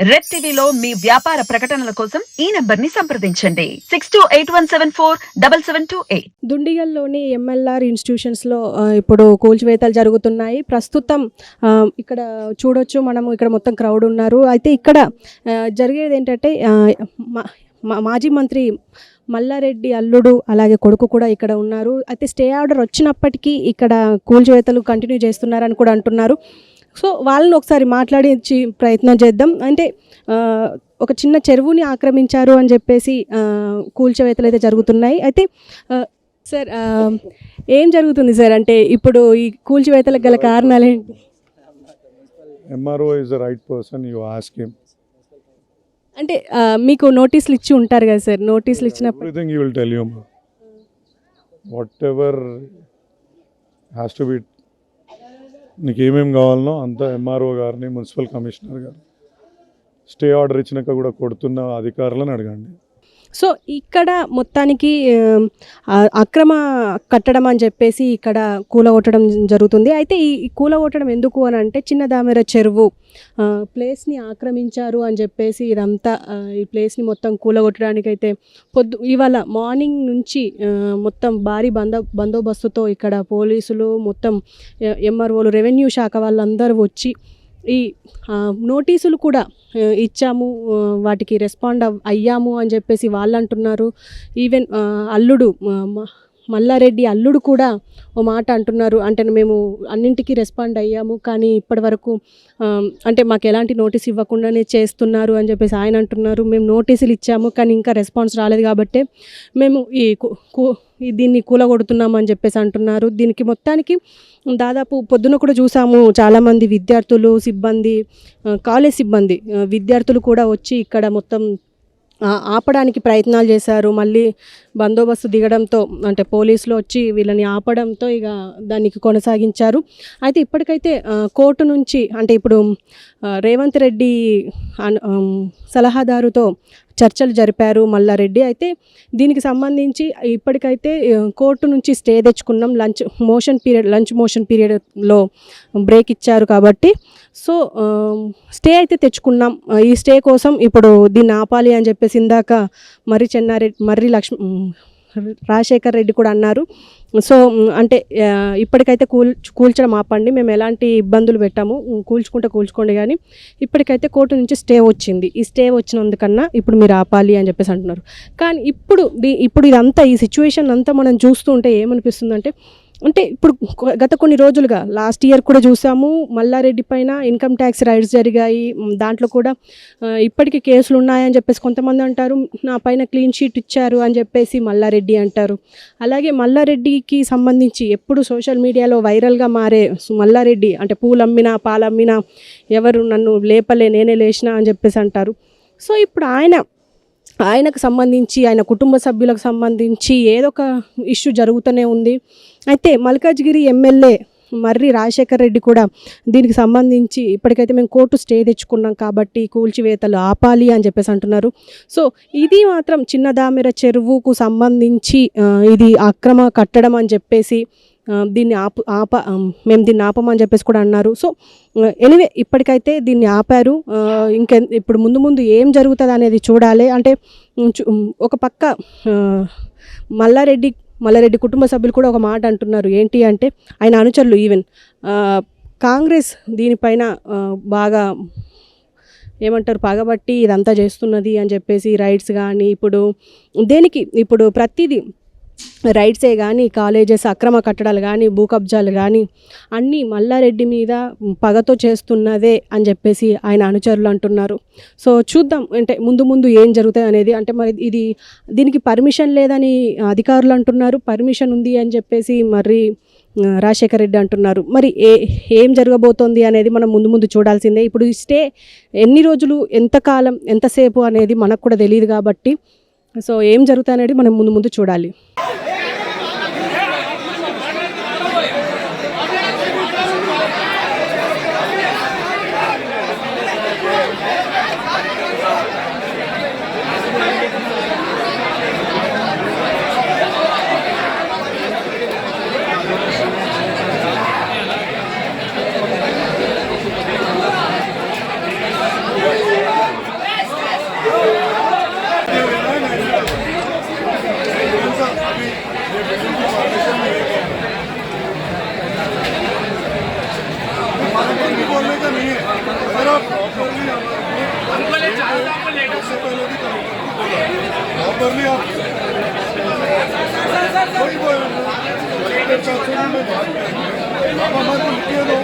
Red టీవీలో మీ వ్యాపార ప్రకటనల కోసం ఈ నెంబర్ని సంప్రదించండి. Six two eight one seven four double seven two eight. దుండిగల్లోని MLR ఇన్స్టిట్యూషన్స్లో లో ఇప్పుడు కూల్చివేతలు జరుగుతున్నాయి. ప్రస్తుతం ఇక్కడ చూడొచ్చు మనము ఇక్కడ మొత్తం క్రౌడ్ ఉన్నారు. అయితే ఇక్కడ జరిగేది ఏంటంటే మా- మాజీ మంత్రి మల్లారెడ్డి అల్లుడు అలాగే కొడుకు కూడా ఇక్కడ ఉన్నారు. అయితే స్టే ఆర్డర్ వచ్చినప్పటికీ ఇక్కడ కూల్చివేతలు కంటిన్యూ చేస్తున్నారని కూడా అంటున్నారు. సో వాళ్ళని ఒకసారి మాట్లాడించి ప్రయత్నం చేద్దాం. అంటే ఒక చిన్న చెరువుని ఆక్రమించారు అని చెప్పేసి కూల్చివేతలు అయితే జరుగుతున్నాయి. అయితే సార్ ఏం జరుగుతుంది సార్? అంటే ఇప్పుడు ఈ కూల్చివేతలకు గల కారణాలు ఏంటి person, you ask him. అంటే మీకు నోటీసులు ఇచ్చి ఉంటారు కదా సార్? నోటీసులు ఇచ్చినప్పుడు ma. Whatever has to be నీకు ఏమేమి కావాలనో అంత ఎంఆర్ఓ గారిని మున్సిపల్ కమిషనర్ గారు. స్టే ఆర్డర్ ఇచ్చినాక కూడా కొడుతున్న అధికారులను అడగండి. సో ఇక్కడ మొత్తానికి అక్రమ కట్టడం అని చెప్పేసి ఇక్కడ కూలగొట్టడం జరుగుతుంది. అయితే ఈ కూలగొట్టడం ఎందుకు అని అంటే చిన్న దామెర చెరువు ప్లేస్ని ఆక్రమించారు అని చెప్పేసి ఇదంతా ఈ ప్లేస్ని మొత్తం కూలగొట్టడానికి అయితే పొద్దు ఇవాళ మార్నింగ్ నుంచి మొత్తం భారీ బందో బందోబస్తుతో ఇక్కడ పోలీసులు మొత్తం ఎంఆర్ఓలు రెవెన్యూ శాఖ వాళ్ళందరూ వచ్చి ఈ నోటీసులు కూడా ఇచ్చాము వాటికి రెస్పాండ్ అవ్- అయ్యాము అని చెప్పేసి వాళ్ళు అంటున్నారు ఈవెన్ అల్లుడు మల్లారెడ్డి అల్లుడు కూడా ఓ మాట అంటున్నారు. అంటే మేము అన్నింటికీ రెస్పాండ్ అయ్యాము. కానీ ఇప్పటివరకు అంటే మాకు ఎలాంటి నోటీస్ ఇవ్వకుండానే చేస్తున్నారు అని చెప్పేసి ఆయన అంటున్నారు. మేము నోటీసులు ఇచ్చాము కానీ ఇంకా రెస్పాన్స్ రాలేదు కాబట్టి మేము ఈ కు- దీన్ని కూలగొడుతున్నాము అని చెప్పేసి అంటున్నారు. దీనికి మొత్తానికి దాదాపు పొద్దున కూడా చూసాము చాలామంది విద్యార్థులు సిబ్బంది కాలేజ్ సిబ్బంది విద్యార్థులు కూడా వచ్చి ఇక్కడ మొత్తం ఆపడానికి ప్రయత్నాలు చేశారు. మళ్ళీ బందోబస్తు దిగడంతో అంటే పోలీసులు వచ్చి వీళ్ళని ఆపడంతో ఇక దానికి కొనసాగించారు. అయితే ఇప్పటికైతే కోర్టు నుంచి అంటే ఇప్పుడు రేవంత్ రెడ్డి సలహాదారుతో చర్చలు జరిపారు మల్లారెడ్డి. అయితే దీనికి సంబంధించి ఇప్పటికైతే కోర్టు నుంచి స్టే తెచ్చుకున్నాం. Lunch motion period lunch motion పీరియడ్లో బ్రేక్ ఇచ్చారు కాబట్టి సో స్టే అయితే తెచ్చుకున్నాం. ఈ స్టే కోసం ఇప్పుడు దీన్ని ఆపాలి అని చెప్పేసి ఇందాక మర్రి చెన్నారెడ్డి మర్రి లక్ష్మి రాజశేఖర్ రెడ్డి కూడా అన్నారు. సో అంటే ఇప్పటికైతే కూల్ కూల్చడం ఆపండి. మేము ఎలాంటి ఇబ్బందులు పెట్టాము. కూల్చుకుంటే కూల్చుకోండి కానీ ఇప్పటికైతే కోర్టు నుంచి స్టే వచ్చింది. ఈ స్టే వచ్చినందుకన్నా ఇప్పుడు మీరు ఆపాలి అని చెప్పేసి అంటున్నారు. కానీ ఇప్పుడు ఇప్పుడు ఇదంతా ఈ సిచ్యువేషన్ అంతా మనం చూస్తూ ఉంటే ఏమనిపిస్తుందంటే అంటే ఇప్పుడు గత కొన్ని రోజులుగా లాస్ట్ ఇయర్ కూడా చూసాము మల్లారెడ్డి పైన ఇన్కమ్ ట్యాక్స్ రైడ్స్ జరిగాయి. దాంట్లో కూడా ఇప్పటికీ కేసులు ఉన్నాయని చెప్పేసి కొంతమంది అంటారు నా పైన క్లీన్ షీట్ ఇచ్చారు అని చెప్పేసి మల్లారెడ్డి అంటారు. అలాగే మల్లారెడ్డికి సంబంధించి ఎప్పుడు సోషల్ మీడియాలో వైరల్గా మారే మల్లారెడ్డి అంటే పూలు అమ్మినా పాలు అమ్మినా ఎవరు నన్ను లేపలే నేనే లేచినా అని చెప్పేసి అంటారు. సో ఇప్పుడు ఆయన ఆయనకు సంబంధించి ఆయన కుటుంబ సభ్యులకు సంబంధించి ఏదో ఒక ఇష్యూ జరుగుతూనే ఉంది. అయితే మల్కాజ్గిరి ఎమ్మెల్యే మర్రి రాజశేఖర్ రెడ్డి కూడా దీనికి సంబంధించి ఇప్పటికైతే మేము కోర్టు స్టే తెచ్చుకున్నాం కాబట్టి కూల్చివేతలు ఆపాలి అని చెప్పేసి అంటున్నారు. సో ఇది మాత్రం చిన్నదామెర చెరువుకు సంబంధించి ఇది అక్రమ కట్టడం అని చెప్పేసి దీన్ని ఆపు ఆప మేము దీన్ని ఆపమని చెప్పేసి కూడా అన్నారు. సో ఎనివే ఇప్పటికైతే దీన్ని ఆపారు. ఆ, ఇంకె ఇప్పుడు ముందు ముందు ఏం జరుగుతుంది అనేది చూడాలి. అంటే ఒక పక్క మల్లారెడ్డి మల్లారెడ్డి కుటుంబ సభ్యులు కూడా ఒక మాట అంటున్నారు. ఏంటి అంటే ఆయన అనుచరులు ఈవెన్ కాంగ్రెస్ దీనిపైన బాగా ఏమంటారు పగబట్టి ఇదంతా చేస్తున్నది అని చెప్పేసి రైట్స్ కానీ ఇప్పుడు దేనికి ఇప్పుడు ప్రతిదీ రైట్సే కానీ కాలేజెస్ అక్రమ కట్టడాలు కానీ భూ కబ్జాలు కానీ అన్నీ మల్లారెడ్డి మీద పగతో చేస్తున్నదే అని చెప్పేసి ఆయన అనుచరులు అంటున్నారు. సో చూద్దాం అంటే ముందు ముందు ఏం జరుగుతుంది అనేది. అంటే మరి ఇది దీనికి పర్మిషన్ లేదని అధికారులు అంటున్నారు. పర్మిషన్ ఉంది అని చెప్పేసి మరి రాజశేఖర్ రెడ్డి అంటున్నారు. మరి ఏ ఏం జరగబోతోంది అనేది మనం ముందు ముందు చూడాల్సిందే. ఇప్పుడు ఈ స్టే ఎన్ని రోజులు ఎంతకాలం ఎంతసేపు అనేది మనకు కూడా తెలియదు కాబట్టి సో ఏం జరుగుతాయి అనేది మనం ముందు ముందు చూడాలి. Thank you.